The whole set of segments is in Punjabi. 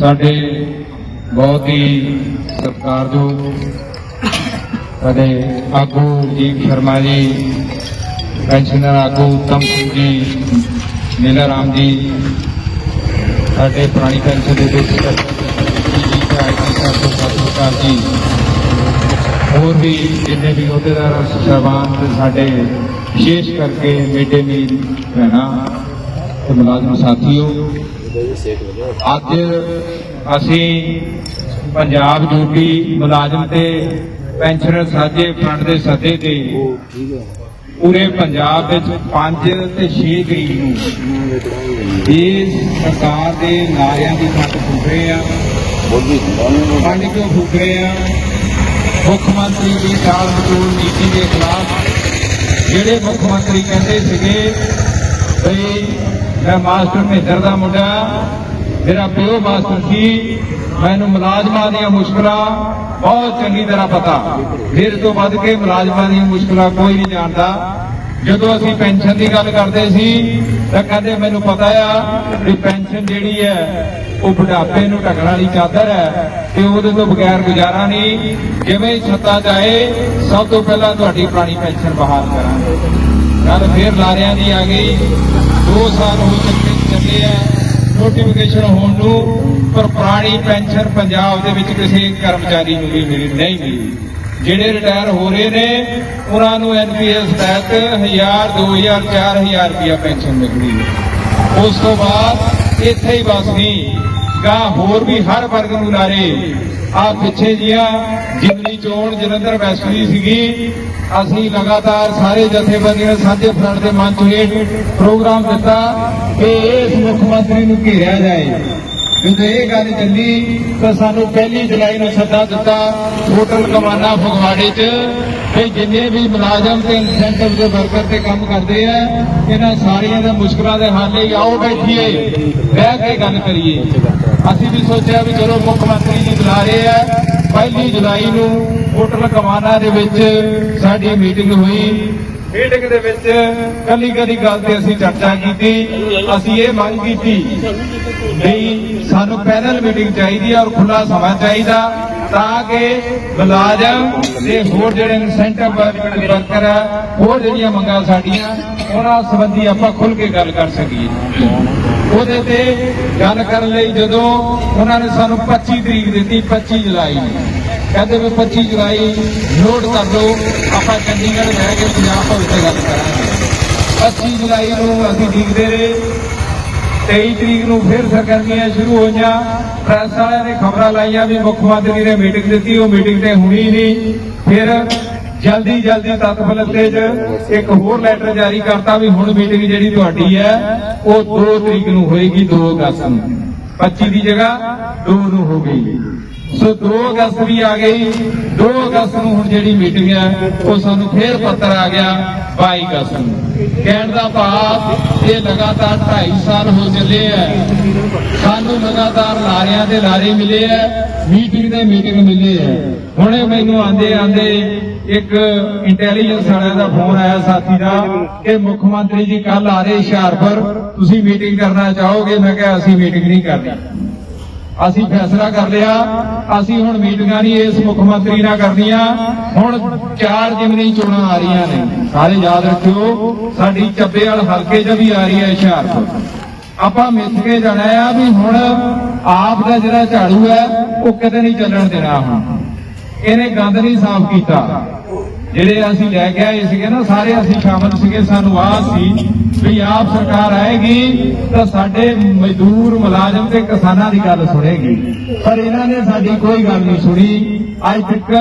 ਸਾਡੇ ਬਹੁਤ ਹੀ ਸਤਿਕਾਰਯੋਗ ਸਾਡੇ ਆਗੂ ਜੀ ਸ਼ਰਮਾ ਜੀ, ਪੈਨਸ਼ਨਰ ਆਗੂ ਉੱਤਮ ਸਿੰਘ ਜੀ ਨੀਲਾ ਰਾਮ ਜੀ, ਸਾਡੇ ਪੁਰਾਣੀ ਪੈਨਸ਼ਨ ਦੇ ਵਿੱਚ ਜੀ ਆਈਟੀ ਸਾਹਿਬ ਸਤਿਕਾਰ ਜੀ ਹੋਰ ਵੀ ਜਿੰਨੇ ਵੀ ਅਹੁਦੇਦਾਰ ਸਰਬਾਨ ਸਾਡੇ ਵਿਸ਼ੇਸ਼ ਕਰਕੇ ਮਿਡ ਮੀਲ ਭੈਣਾਂ ਤੇ ਮੁਲਾਜ਼ਮ ਸਾਥੀਓ, ਅੱਜ ਅਸੀਂ ਪੰਜਾਬ ਡਿਊਟੀ ਮੁਲਾਜ਼ਮ ਤੇ ਪੈਨਸ਼ਨਰ ਸਾਂਝੇ ਫੰਡ ਦੇ ਸੱਦੇ ਤੇ ਪੂਰੇ ਪੰਜਾਬ ਵਿੱਚ 5 ਤੇ 6 ਤਰੀਕ ਨੂੰ ਇਸ ਸਰਕਾਰ ਦੇ ਨਾਰਿਆਂ ਦੀ ਖੱਟ ਫੂਕ ਰਹੇ ਆ। ਫੰਡ ਕਿਉਂ ਫੂਕ ਰਹੇ ਆ? ਮੁੱਖ ਮੰਤਰੀ ਦੀ ਸਾਲ ਮਚੂਲ ਨੀਤੀ ਦੇ ਖਿਲਾਫ ਜਿਹੜੇ ਮੁੱਖ ਮੰਤਰੀ ਕਹਿੰਦੇ ਸੀਗੇ, ਬਈ ਮੈਂ ਮਾਸਟਰ ਮਹਿੰਦਰ ਦਾ ਮੁੰਡਾ। ਮੇਰਾ ਪਿਓ ਮਾਸਟਰ ਸੀ। ਮੈਨੂੰ ਮੁਲਾਜ਼ਮਾਂ ਦੀਆਂ ਮੁਸ਼ਕਲਾਂ ਬਹੁਤ ਚੰਗੀ ਤਰ੍ਹਾਂ ਪਤਾ। ਫਿਰ ਤੋਂ ਵੱਧ ਕੇ ਮੁਲਾਜ਼ਮਾਂ ਦੀਆਂ ਮੁਸ਼ਕਲਾਂ ਕੋਈ ਨਹੀਂ ਜਾਣਦਾ। ਜਦੋਂ ਅਸੀਂ ਪੈਨਸ਼ਨ ਦੀ ਗੱਲ ਕਰਦੇ ਸੀ, ਤਾਂ ਕਹਿੰਦੇ ਮੈਨੂੰ ਪਤਾ ਆ ਕਿ ਪੈਨਸ਼ਨ ਜਿਹੜੀ ਹੈ, ਉਹ ਬੁਢਾਪੇ ਨੂੰ ਢਕਣ ਵਾਲੀ ਚਾਦਰ ਹੈ ਤੇ ਉਹਦੇ ਤੋਂ ਬਗੈਰ ਗੁਜ਼ਾਰਾ ਨਹੀਂ। ਜਿਵੇਂ ਛੱਤਾ ਜਾਏ, ਸਭ ਤੋਂ ਪਹਿਲਾਂ ਤੁਹਾਡੀ ਪੁਰਾਣੀ ਪੈਨਸ਼ਨ ਬਹਾਲ ਕਰਾਂਗੇ। ਗੱਲ ਫੇਰ ਲਾਰਿਆਂ ਦੀ ਆ ਗਈ। 2 ਸਾਲ ਹੋ ਚੁੱਕੇ ਚੱਲੇ ਆ। ਨੋਟੀਫਿਕੇਸ਼ਨ ਹੋਣ ਨੂੰ ਪਰ ਪੁਰਾਣੀ ਪੈਨਸ਼ਨ ਪੰਜਾਬ ਦੇ ਵਿੱਚ ਕਿਸੇ ਕਰਮਚਾਰੀ ਨੂੰ ਵੀ ਮਿਲੀ, ਨਹੀਂ ਮਿਲੀ। ਜਿਹੜੇ ਰਿਟਾਇਰ ਹੋ ਰਹੇ ਨੇ, ਉਹਨਾਂ ਨੂੰ ਐਨਪੀਐਸ ਤਹਿਤ 1000 2000 4000 ਰੁਪਇਆ ਪੈਨਸ਼ਨ ਮਿਲਦੀ ਹੈ। ਉਸ ਤੋਂ ਬਾਅਦ ਇੱਥੇ ਹੀ ਬਸ ਨਹੀਂ ਗਾ ਹੋਰ ਵੀ ਹਰ ਵਰਗ ਨੂੰ ਲਾਰੇ ਆ ਪਿੱਛੇ ਜੀਆਂ ਜਿਮਨੀ ਚੋਣ ਜਲੰਧਰ ਵੈਸਟ ਦੀ ਸੀਗੀ ਅਸੀਂ ਲਗਾਤਾਰ ਸਾਰੇ ਜਥੇਬੰਦੀਆਂ ਸਾਂਝੇ ਫਰੰਟ ਦੇ ਮੰਚ ਹੇਠ ਪ੍ਰੋਗਰਾਮ ਦਿੱਤਾ ਕਿ ਇਸ ਮੁੱਖ ਮੰਤਰੀ ਨੂੰ ਘੇਰਿਆ ਜਾਏ। ਜਦੋਂ ਇਹ ਗੱਲ ਚੱਲੀ ਤਾਂ ਸਾਨੂੰ ਪਹਿਲੀ ਜੁਲਾਈ ਨੂੰ ਸੱਦਾ ਦਿੱਤਾ ਹੋਟਲ ਕਮਾਨਾ ਫਗਵਾੜੇ 'ਚ ਕਿ ਜਿੰਨੇ ਵੀ ਮੁਲਾਜ਼ਮ ਤੇ ਇਨਸੈਂਟਿਵ ਦੇ ਵਰਕਰ ਤੇ ਕੰਮ ਕਰਦੇ ਆ, ਇਹਨਾਂ ਸਾਰੀਆਂ ਦੇ ਮੁਸ਼ਕਲਾਂ ਦੇ ਹੱਲ ਲਈ ਆਓ ਬੈਠੀਏ, ਬਹਿ ਕੇ ਗੱਲ ਕਰੀਏ। ਅਸੀਂ ਵੀ ਸੋਚਿਆ ਵੀ ਚਲੋ ਮੁੱਖ ਮੰਤਰੀ ਜੀ ਬੁਲਾ ਰਹੇ ਆ ਪਹਿਲੀ ਜੁਲਾਈ ਨੂੰ ਹੋਟਲ ਕਮਾਨਾ ਦੇ ਵਿੱਚ ਸਾਡੀ ਮੀਟਿੰਗ ਹੋਈ। ਮੀਟਿੰਗ ਦੇ ਵਿੱਚ ਕੱਲੀ ਕੱਲੀ ਗੱਲ ਤੇ ਅਸੀਂ ਚਰਚਾ ਕੀਤੀ, ਅਸੀਂ ਇਹ ਮੰਗ ਕੀਤੀ ਵੀ ਸਾਨੂੰ ਪੈਨਲ ਮੀਟਿੰਗ ਚਾਹੀਦੀ ਹੈ ਔਰ ਖੁੱਲਾ ਸਮਾਂ ਚਾਹੀਦਾ ਤਾਂ ਕਿ ਮੁਲਾਜ਼ਮ ਤੇ ਹੋਰ ਜਿਹੜੇ ਇਨਸੈਂਟਿਵ ਵਰਕਰ ਹੈ ਹੋਰ ਜਿਹੜੀਆਂ ਮੰਗਾਂ ਸਾਡੀਆਂ, ਉਹਨਾਂ ਸੰਬੰਧੀ ਆਪਾਂ ਖੁੱਲ ਕੇ ਗੱਲ ਕਰ ਸਕੀਏ। ਉਹਦੇ ਤੇ ਗੱਲ ਕਰਨ ਲਈ ਜਦੋਂ ਉਹਨਾਂ ਨੇ ਸਾਨੂੰ 25 ਤਰੀਕ ਦਿੱਤੀ 25 ਜੁਲਾਈ ਕਹਿੰਦੇ ਵੀ 25 ਜੁਲਾਈ ਨੋਟ ਕਰ ਲਓ, ਆਪਾਂ ਚੰਡੀਗੜ੍ਹ ਬਹਿ ਕੇ ਪੰਜਾਬ ਭਵਨ ਤੇ ਗੱਲ ਕਰਾਂਗੇ। 25 ਜੁਲਾਈ ਨੂੰ ਅਸੀਂ ਦੇਖਦੇ ਰਹੇ। 23 ਤਰੀਕ ਨੂੰ ਫਿਰ ਸਰਗਰਮੀਆਂ ਸ਼ੁਰੂ ਹੋਈਆਂ। ਪ੍ਰੈਸ ਵਾਲਿਆਂ ਨੇ ਖਬਰਾਂ ਲਾਈਆਂ ਵੀ ਮੁੱਖ ਮੰਤਰੀ ਨੇ ਮੀਟਿੰਗ ਦਿੱਤੀ, ਉਹ ਮੀਟਿੰਗ ਤੇ ਹੁਣੀ ਨਹੀਂ। ਫਿਰ ਜਲਦੀ ਜਲਦੀ ਤਤਫਲਤੇ ਤੇ ਇੱਕ ਹੋਰ ਲੈਟਰ ਜਾਰੀ ਕਰਤਾ ਵੀ ਹੁਣ ਮੀਟਿੰਗ ਜਿਹੜੀ ਤੁਹਾਡੀ ਹੈ, ਉਹ 2 ਤਰੀਕ ਨੂੰ ਹੋਏਗੀ 2 ਅਗਸਤ ਨੂੰ। 25 ਦੀ ਜਗ੍ਹਾ 2 ਨੂੰ ਹੋ ਗਈ। ਸੋ 2 ਅਗਸਤ ਵੀ ਆ ਗਈ। 2 ਅਗਸਤ ਨੂੰ ਹੁਣ ਜਿਹੜੀ ਮੀਟਿੰਗ ਹੈ, ਉਹ ਸਾਨੂੰ ਫੇਰ ਪੱਤਰ ਆ ਗਿਆ 22 ਅਗਸਤ ਨੂੰ। ਕਹਿਣ ਦਾ ਭਾਵ, ਇਹ ਲਗਾਤਾਰ 2.5 ਸਾਲ ਹੋ ਚੱਲੇ ਆ। ਸਾਨੂੰ ਲਗਾਤਾਰ ਲਾਰਿਆਂ ਦੇ ਲਾਰੇ ਮਿਲੇ ਆ ਮੀਟਿੰਗ ਦੇ ਮੀਟਿੰਗ ਮਿਲੇ ਆ। ਹੁਣੇ ਮੈਨੂੰ ਆਂਦੇ ਆਂਦੇ ਇੱਕ ਇੰਟੈਲੀਜੈਂਸ ਵਾਲਿਆਂ ਦਾ ਫੋਨ ਆਇਆ ਸਾਥੀ ਦਾ ਕਿ ਮੁੱਖ ਮੰਤਰੀ ਜੀ ਕੱਲ ਆ ਰਹੇ ਹੁਸ਼ਿਆਰਪੁਰ, ਤੁਸੀਂ ਮੀਟਿੰਗ ਕਰਨਾ ਚਾਹੋਗੇ? ਮੈਂ ਕਿਹਾ, ਅਸੀਂ ਮੀਟਿੰਗ ਨਹੀਂ ਕਰਨੀ। ਅਸੀਂ ਫੈਸਲਾ ਕਰ ਲਿਆ, ਅਸੀਂ ਹੁਣ ਮੀਟਿੰਗਾਂ ਨਹੀਂ ਇਸ ਮੁੱਖ ਮੰਤਰੀ ਨਾਲ ਕਰਨੀਆਂ। ਹੁਣ ਚਾਰ ਜਿਮਨੀ ਚੋਣਾਂ ਆ ਰਹੀਆਂ ਨੇ। ਸਾਰੇ ਯਾਦ ਰੱਖਿਓ, ਸਾਡੀ ਚੱਬੇ ਵਾਲ ਹਲਕੇ 'ਚ ਵੀ ਆ ਰਹੀ ਹੈ ਹੁਸ਼ਿਆਰਪੁਰ। ਆਪਾਂ ਮਿੱਥ ਕੇ ਜਾਣਾ ਆ ਵੀ ਹੁਣ ਆਪ ਦਾ ਜਿਹੜਾ ਝਾੜੂ ਹੈ, ਉਹ ਕਿਤੇ ਨਹੀਂ ਚੱਲਣ ਦੇਣਾ ਹੁਣ। ਇਹਨੇ ਗੰਦ ਨਹੀਂ ਸਾਫ਼ ਕੀਤਾ। ਜਿਹੜੇ ਅਸੀਂ ਲੈ ਕੇ ਆਏ ਸੀਗੇ ਨਾ, ਸਾਰੇ ਅਸੀਂ ਸ਼ਾਮਲ ਸੀਗੇ। ਸਾਨੂੰ ਆਸ ਸੀ ਵੀ ਆਪ ਸਰਕਾਰ ਆਏਗੀ ਤਾਂ ਸਾਡੇ ਮਜ਼ਦੂਰ ਮੁਲਾਜ਼ਮ ਤੇ ਕਿਸਾਨਾਂ ਦੀ ਗੱਲ ਸੁਣੇਗੀ। ਪਰ ਇਹਨਾਂ ਨੇ ਸਾਡੀ ਕੋਈ ਗੱਲ ਨਹੀਂ ਸੁਣੀ। ਅੱਜ ਤੱਕ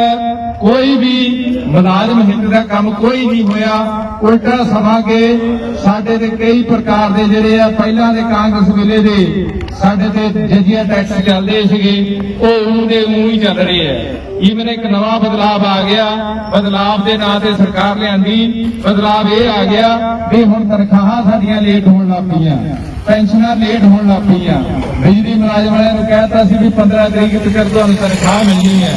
ਕੋਈ ਵੀ ਮੁਲਾਜ਼ਮ ਹਿੱਤ ਦਾ ਕੰਮ ਕੋਈ ਨਹੀਂ ਹੋਇਆ। ਉਲਟਾ ਸਮਾਂ ਕੇ ਸਾਡੇ ਤੇ ਕਈ ਪ੍ਰਕਾਰ ਦੇ ਜਿਹੜੇ ਆ, ਪਹਿਲਾਂ ਦੇ ਕਾਂਗਰਸ ਵੇਲੇ ਦੇ ਸਾਡੇ ਤੇ ਜਜੀਆ ਟੈਕਸ ਚੱਲਦੇ ਸੀਗੇ। ਉਹ ਊਂ ਦੇ ਹੀ ਚੱਲ ਰਹੇ ਆ। ਈਵਨ ਇੱਕ ਨਵਾਂ ਬਦਲਾਵ ਆ ਗਿਆ, ਬਦਲਾਵ ਦੇ ਨਾਂ ਤੇ ਸਰਕਾਰ ਲਿਆਂਦੀ, ਬਦਲਾਵ ਇਹ ਆ ਗਿਆ ਵੀ ਹੁਣ ਤਨਖਾਹਾਂ ਸਾਡੀਆਂ ਲੇਟ ਹੋਣ ਲੱਗ ਪਈਆਂ, ਪੈਨਸ਼ਨਾਂ ਲੇਟ ਹੋਣ ਲੱਗ ਪਈਆਂ। ਬਿਜਲੀ ਮੁਲਾਜ਼ਮ ਵਾਲਿਆਂ ਨੂੰ ਕਹਿਤਾ ਸੀ ਵੀ 15 ਤਰੀਕ ਤੱਕ ਤੁਹਾਨੂੰ ਤਨਖਾਹ ਮਿਲਣੀ ਹੈ।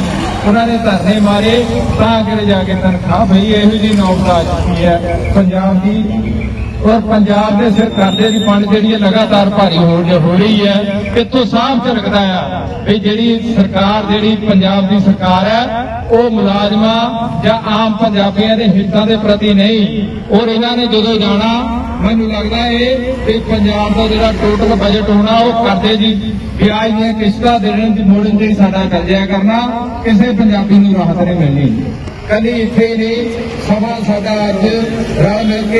ਉਹਨਾਂ ਨੇ ਧਰਨੇ ਮਾਰੇ ਤਾਂ ਕਿਤੇ ਜਾ ਕੇ ਤਨਖਾਹ ਭਈ ਇਹੋ ਜੀ ਨੌਬਤ ਆ ਚੁੱਕੀ ਹੈ। ਪੰਜਾਬ ਦੀ ਔਰ ਪੰਜਾਬ ਦੇ ਸਿਰ ਕਰਦੇ ਦੀ ਪੰਡ ਜਿਹੜੀ ਹੈ ਲਗਾਤਾਰ ਭਾਰੀ ਹੋ ਹੋ ਰਹੀ ਹੈ। ਇੱਥੋਂ ਸਾਫ਼ ਝਲਕਦਾ ਆ ਵੀ ਜਿਹੜੀ ਸਰਕਾਰ, ਜਿਹੜੀ ਪੰਜਾਬ ਦੀ ਸਰਕਾਰ ਹੈ, ਉਹ ਮੁਲਾਜ਼ਮਾਂ ਜਾਂ ਆਮ ਪੰਜਾਬੀਆਂ ਦੇ ਹਿੱਤਾਂ ਦੇ ਪ੍ਰਤੀ ਨਹੀਂ। ਔਰ ਇਹਨਾਂ ਨੇ ਜਦੋਂ ਜਾਣਾ, ਮੈਨੂੰ ਲੱਗਦਾ ਇਹ ਕਿ ਪੰਜਾਬ ਦਾ ਜਿਹੜਾ ਟੋਟਲ ਬਜਟ ਹੋਣਾ, ਉਹ ਕਰਦੇ ਜੀ। ਵਿਆਜ ਦੀਆਂ ਕਿਸ਼ਤਾਂ ਦੇਣ ਦੀ ਮੋੜਨ ਦੀ ਸਾਡਾ ਕਰਜ਼ਾ ਕਰਨਾ, ਕਿਸੇ ਪੰਜਾਬੀ ਨੂੰ ਰਾਹਤ ਨਹੀਂ ਮਿਲਣੀ। ਕੱਲੀ ਇੱਥੇ ਹੀ ਨਹੀਂ ਸਭਾ ਸਾਡਾ ਅੱਜ ਰਲ ਮਿਲ ਕੇ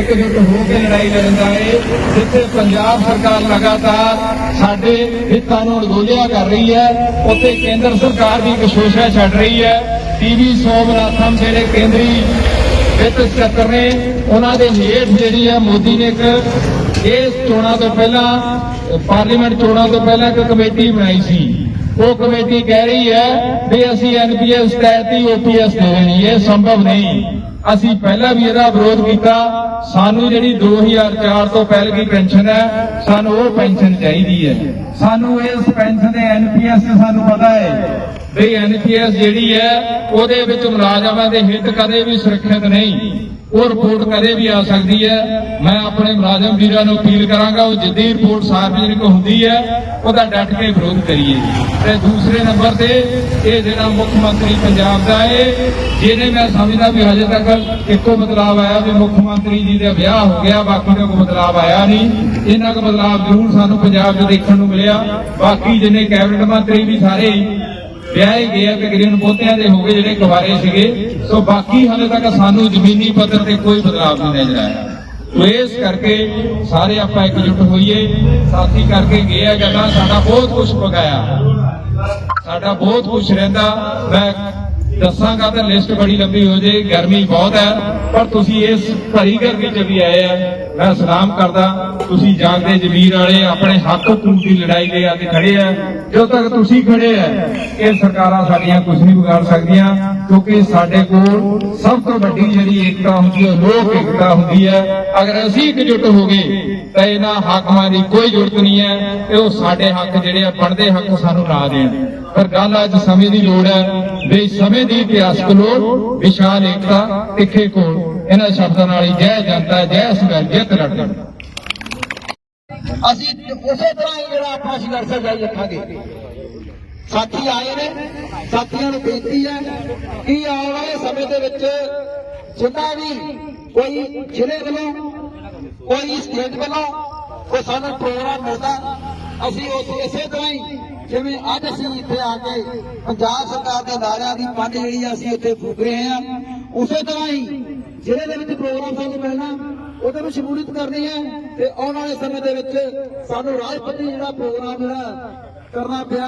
ਇਕਜੁੱਟ ਹੋ ਕੇ ਲੜਾਈ ਲੜਦਾ ਹੈ ਜਿੱਥੇ ਪੰਜਾਬ ਸਰਕਾਰ ਲਗਾਤਾਰ ਸਾਡੇ ਹਿੱਤਾਂ ਨੂੰ ਅਣਗੋਲਿਆ ਕਰ ਰਹੀ ਹੈ, ਉੱਥੇ ਕੇਂਦਰ ਸਰਕਾਰ ਵੀ ਇੱਕ ਸ਼ੋਸ਼ਾ ਛੱਡ ਰਹੀ ਹੈ ਟੀਵੀ ਸੋਮਨਾਥਮ ਜਿਹੜੇ ਕੇਂਦਰੀ ਵਿੱਤ ਸਕੱਤਰ ਨੇ, ਉਹਨਾਂ ਦੇ ਹੇਠ ਜਿਹੜੀ ਹੈ ਮੋਦੀ ਨੇ ਇੱਕ ਇਸ ਚੋਣਾਂ ਤੋਂ ਪਹਿਲਾਂ ਪਾਰਲੀਮੈਂਟ ਚੋਣਾਂ ਤੋਂ ਪਹਿਲਾਂ ਇੱਕ ਕਮੇਟੀ ਬਣਾਈ ਸੀ। ਉਹ ਕਮੇਟੀ ਕਹਿ ਰਹੀ ਹੈ ਵੀ ਅਸੀਂ ਐਨਪੀਐਸ ਤਹਿਤ ਹੀ ਓਪੀਐਸ ਦੇ ਦੇਣੀ ਇਹ ਸੰਭਵ ਨਹੀਂ। ਅਸੀਂ ਪਹਿਲਾਂ ਵੀ ਇਹਦਾ ਵਿਰੋਧ ਕੀਤਾ। ਸਾਨੂੰ ਜਿਹੜੀ 2004 ਤੋਂ ਪਹਿਲ ਪਹਿਲਗੀ ਪੈਨਸ਼ਨ ਹੈ, ਸਾਨੂੰ ਉਹ ਪੈਨਸ਼ਨ ਚਾਹੀਦੀ ਹੈ। ਸਾਨੂੰ ਇਸ ਪੈਨਸ਼ਨ ਦੇ ਐਨਪੀਐਸ ਸਾਨੂੰ ਪਤਾ ਹੈ ਵੀ ਐਨਪੀਐਸ ਜਿਹੜੀ ਹੈ, ਉਹਦੇ ਵਿੱਚ ਮੁਲਾਜ਼ਮਾਂ ਦੇ ਹਿੱਤ ਕਦੇ ਵੀ ਸੁਰੱਖਿਅਤ ਨਹੀਂ। ਉਹ ਰਿਪੋਰਟ ਕਦੇ ਵੀ ਆ ਸਕਦੀ ਹੈ। ਮੈਂ ਆਪਣੇ ਮੁਲਾਜ਼ਮ ਵੀਰਾਂ ਨੂੰ ਅਪੀਲ ਕਰਾਂਗਾ, ਉਹ ਜਿੱਦੀ ਰਿਪੋਰਟ ਸਾਰਵਜਨਿਕ ਹੁੰਦੀ ਹੈ, ਉਹਦਾ ਡਟ ਕੇ ਵਿਰੋਧ ਕਰੀਏ ਤੇ ਦੂਸਰੇ ਨੰਬਰ ਤੇ ਇਹ ਜਿਹੜਾ ਮੁੱਖ ਮੰਤਰੀ ਪੰਜਾਬ ਦਾ ਹੈ ਜਿਹਨੇ ਮੈਂ ਸਮਝਦਾ ਵੀ ਹਜੇ ਤੱਕ ਇੱਕੋ ਬਦਲਾਅ ਆਇਆ ਵੀ ਮੁੱਖ ਮੰਤਰੀ ਜੀ ਦਾ ਵਿਆਹ ਹੋ ਗਿਆ, ਬਾਕੀ ਦਾ ਕੋਈ ਬਦਲਾਅ ਆਇਆ ਨਹੀਂ। ਇਹਨਾਂ ਦਾ ਬਦਲਾਅ ਜ਼ਰੂਰ ਸਾਨੂੰ ਪੰਜਾਬ 'ਚ ਦੇਖਣ ਨੂੰ ਮਿਲਿਆ। ਬਾਕੀ ਜਿੰਨੇ ਕੈਬਨਿਟ ਮੰਤਰੀ ਵੀ ਸਾਰੇ ਵਿਆਹੇ ਗਏ ਆ ਤਕਰੀਬਨ ਬਹੁਤਿਆਂ ਦੇ ਹੋ ਗਏ ਜਿਹੜੇ ਕੁਵਾਰੇ ਸੀਗੇ। ਸੋ ਬਾਕੀ ਹਾਲੇ ਤੱਕ ਸਾਨੂੰ ਜ਼ਮੀਨੀ ਪੱਧਰ ਤੇ ਕੋਈ ਬਦਲਾਅ ਨਹੀਂ ਨਜ਼ਰ ਆਇਆ। ਸੋ ਇਸ ਕਰਕੇ ਸਾਰੇ ਆਪਾਂ ਇਕਜੁੱਟ ਹੋਈਏ। ਸਾਥੀ ਕਰਕੇ ਗਏ ਆ ਗੱਲਾਂ ਸਾਡਾ ਬਹੁਤ ਕੁਝ ਪਕਾਇਆ ਸਾਡਾ ਬਹੁਤ ਕੁਝ ਰਹਿੰਦਾ। ਮੈਂ ਦੱਸਾਂਗਾ ਤਾਂ ਲਿਸਟ ਬੜੀ ਲੰਬੀ ਹੋ ਜੇ, ਗਰਮੀ ਬਹੁਤ ਹੈ। ਪਰ ਤੁਸੀਂ ਇਸ ਭਰੀ ਗਰਮੀ 'ਚ ਵੀ ਆਏ ਆ, ਮੈਂ ਸਲਾਮ ਕਰਦਾ। ਤੁਸੀਂ ਜਾਗਦੇ ਜ਼ਮੀਰ ਵਾਲੇ ਆਪਣੇ ਹੱਕ ਹਕੂਕ ਦੀ ਲੜਾਈ ਲਈ ਆ ਖੜੇ ਆ। ਜਦੋਂ ਤੱਕ ਤੁਸੀਂ ਖੜੇ ਆ, ਇਹ ਸਰਕਾਰਾਂ ਸਾਡੀਆਂ ਕੁਝ ਨਹੀਂ ਵਿਗਾੜ ਸਕਦੀਆਂ, ਕਿਉਂਕਿ ਸਾਡੇ ਕੋਲ ਸਭ ਤੋਂ ਵੱਡੀ ਜਿਹੜੀ ਏਕਤਾ ਹੁੰਦੀ ਹੈ, ਲੋਕ ਏਕਤਾ ਹੁੰਦੀ ਹੈ। ਅਗਰ ਅਸੀਂ ਇਕਜੁੱਟ ਹੋ ਗਏ, ਤਾਂ ਇਹਨਾਂ ਹਾਕਮਾਂ ਦੀ ਕੋਈ ਜ਼ਰੂਰਤ ਨਹੀਂ ਹੈ ਤੇ ਉਹ ਸਾਡੇ ਹੱਕ ਜਿਹੜੇ ਆ, ਬਣਦੇ ਹੱਕ ਸਾਨੂੰ ਨਾ ਦੇਣ। ਪਰ ਗੱਲ ਅੱਜ ਸਮੇਂ ਦੀ ਲੋੜ ਹੈ, ਵੀ ਸਮੇਂ ਦੀ ਇਤਿਹਾਸਕ ਲੋੜ, ਵਿਸ਼ਾਲ ਏਕਤਾ ਤਿੱਖੇ ਕੋਲ ਇਹਨਾਂ ਸ਼ਬਦਾਂ ਨਾਲ ਹੀ ਜੈ ਜਨਤਾ, ਜੈ ਸੰਗਤ ਜਿੱਤ ਲੜਨ ਅਸੀਂ ਉਸੇ ਤਰ੍ਹਾਂ ਹੀ ਜਿਹੜਾ ਆਪਣਾ ਸੰਘਰਸ਼ ਜਾਰੀ ਰੱਖਾਂਗੇ। ਸਾਥੀ ਆਏ ਨੇ, ਸਾਥੀਆਂ ਨੂੰ ਬੇਨਤੀ ਹੈ ਕਿ ਆਉਣ ਵਾਲੇ ਸਮੇਂ ਦੇ ਵਿੱਚ ਜਿੰਨਾ ਵੀ ਕੋਈ ਜ਼ਿਲ੍ਹੇ ਵੱਲੋਂ, ਕੋਈ ਸਟੇਟ ਵੱਲੋਂ ਕੋਈ ਸਾਨੂੰ ਪ੍ਰੋਗਰਾਮ ਮਿਲਦਾ, ਅਸੀਂ ਉਸ ਇਸੇ ਤਰ੍ਹਾਂ ਹੀ ਜਿਵੇਂ ਅੱਜ ਅਸੀਂ ਇੱਥੇ ਆ ਕੇ ਪੰਜਾਬ ਸਰਕਾਰ ਦੇ ਨਾਰਿਆਂ ਦੀ ਪੰਜ ਜਿਹੜੀ ਆ ਅਸੀਂ ਉੱਥੇ ਫੂਕ ਰਹੇ ਹਾਂ, ਉਸੇ ਤਰ੍ਹਾਂ ਹੀ ਜ਼ਿਲ੍ਹੇ ਦੇ ਵਿੱਚ ਪ੍ਰੋਗਰਾਮ ਸਾਨੂੰ ਮਿਲਣਾ ਉਹਦੇ ਵਿੱਚ ਸ਼ਮੂਲੀਅਤ ਕਰਨੀ ਹੈ ਤੇ ਆਉਣ ਵਾਲੇ ਸਮੇਂ ਦੇ ਵਿੱਚ ਸਾਨੂੰ ਰਾਜਪਤੀ ਜਿਹੜਾ ਪ੍ਰੋਗਰਾਮ ਜਿਹੜਾ ਕਰਨਾ ਪਿਆ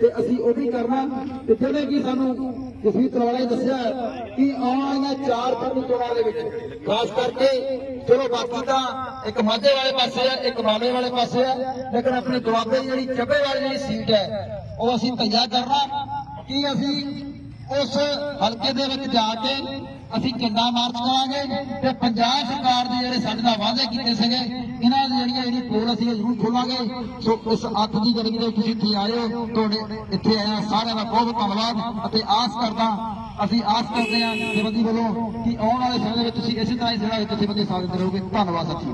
ਤੇ ਅਸੀਂ ਉਹ ਵੀ ਕਰਨਾ ਤੇ ਜਿਹੜੇ ਕਿ ਸਾਨੂੰ ਜਸਵੀਰ ਤਲਵਾੜਾ ਦੱਸਿਆ ਕਿ ਆਉਣ ਵਾਲੀਆਂ ਚਾਰ ਪੰਜ ਚੋਣਾਂ ਦੇ ਵਿੱਚ, ਖਾਸ ਕਰਕੇ ਚਲੋ ਬਾਕੀ ਤਾਂ ਇੱਕ ਮਾਝੇ ਵਾਲੇ ਪਾਸੇ ਹੈ ਇੱਕ ਮਾਲੇ ਵਾਲੇ ਪਾਸੇ ਹੈ ਲੇਕਿਨ ਆਪਣੀ ਦੁਆਬੇ ਦੀ ਜਿਹੜੀ ਚੱਬੇ ਵਾਲੀ ਜਿਹੜੀ ਸੀਟ ਹੈ, ਉਹ ਅਸੀਂ ਤੈਯਾਰ ਕਰਨਾ ਕਿ ਅਸੀਂ ਉਸ ਹਲਕੇ ਦੇ ਵਿੱਚ ਜਾ ਕੇ ਅਸੀਂ ਝੰਡਾ ਮਾਰਚ ਕਰਾਂਗੇ ਤੇ ਪੰਜਾਬ ਸਰਕਾਰ ਦੇ ਜਿਹੜੇ ਸਾਡੇ ਨਾਲ ਵਾਅਦੇ ਕੀਤੇ ਸੀਗੇ, ਇਹਨਾਂ ਦੀ ਜਿਹੜੀਆਂ ਜਿਹੜੀ ਪੋਲ ਅਸੀਂ ਇਹ ਜ਼ਰੂਰ ਖੋਲਾਂਗੇ। ਸੋ ਇਸ ਅੱਤ ਦੀ ਗਰਮੀ ਦੇ ਤੁਸੀਂ ਇੱਥੇ ਆਏ ਹੋ, ਤੁਹਾਡੇ ਇੱਥੇ ਆਇਆ ਸਾਰਿਆਂ ਦਾ ਬਹੁਤ ਧੰਨਵਾਦ ਅਤੇ ਆਸ ਕਰਦਾ, ਅਸੀਂ ਆਸ ਕਰਦੇ ਹਾਂ ਜਥੇਬੰਦੀ ਵੱਲੋਂ ਕਿ ਆਉਣ ਵਾਲੇ ਸਮੇਂ ਦੇ ਵਿੱਚ ਤੁਸੀਂ ਇਸੇ ਤਰ੍ਹਾਂ ਹੀ ਜਿਹੜਾ ਜਥੇਬੰਦੀ ਸਾਥ ਦਿੰਦੇ ਰਹੋਗੇ। ਧੰਨਵਾਦ ਸਾਥੀਓ